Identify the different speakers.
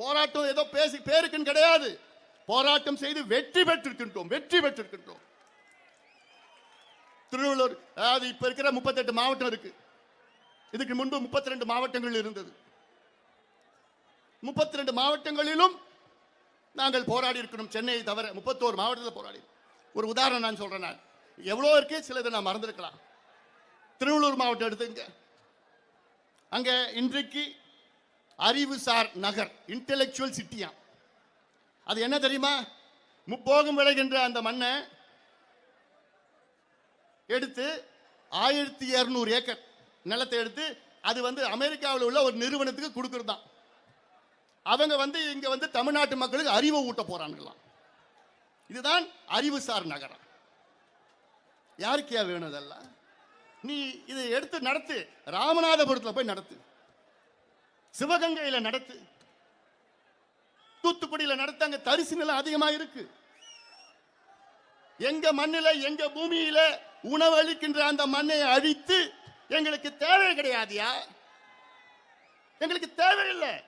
Speaker 1: போராட்டம் ஏதோ பேசி பேருக்குன்னு கிடையாது. போராட்டம் செய்து வெற்றி பெற்றிருக்கின்றோம் வெற்றி பெற்றிருக்கின்றோம். திருவள்ளூர் அதாவது இப்ப இருக்கிற முப்பத்தெட்டு மாவட்டம் இருக்கு. இதுக்கு முன்பு முப்பத்தி ரெண்டு மாவட்டங்கள் இருந்தது. முப்பத்தி ரெண்டு மாவட்டங்களிலும் நாங்கள் போராடி இருக்கணும் சென்னையை தவிர முப்பத்தோரு மாவட்டத்தில் போராடி. ஒரு உதாரணம் நான் சொல்றேன் நான். எவ்வளோ இருக்கு சிலதை நான் மறந்துருக்கலாம். திருவள்ளூர் மாவட்டம் எடுத்துங்க. அங்கே இன்றைக்கு அறிவுசார் நகர் இன்டெலெக்சுவல் சிட்டியா அது என்ன தெரியுமா? முப்போகம் விளைகின்ற அந்த மண்ணை எடுத்து ஆயிரத்தி இரநூறு ஏக்கர் நிலத்தை எடுத்து அது வந்து அமெரிக்காவில் உள்ள ஒரு நிறுவனத்துக்கு கொடுக்கறதாம் அவங்க வந்து இங்க வந்து தமிழ்நாட்டு மக்களுக்கு அறிவை ஊட்ட போகிறாங்களாம் இதுதான் அறிவுசார் நகரம். யாருக்கியா வேணும் இதெல்லாம்? நீ இதை எடுத்து நடத்து. ராமநாதபுரத்தில் போய் நடத்து. சிவகங்கையில நடத்து தூத்துக்குடியில நடத்து அங்க தரிசு நிலம் அதிகமா இருக்கு. எங்க மண்ணில எங்க பூமியில உணவு அளிக்கின்ற அந்த மண்ணை அழித்து எங்களுக்கு தேவை கிடையாதியா? எங்களுக்கு தேவையில்லை.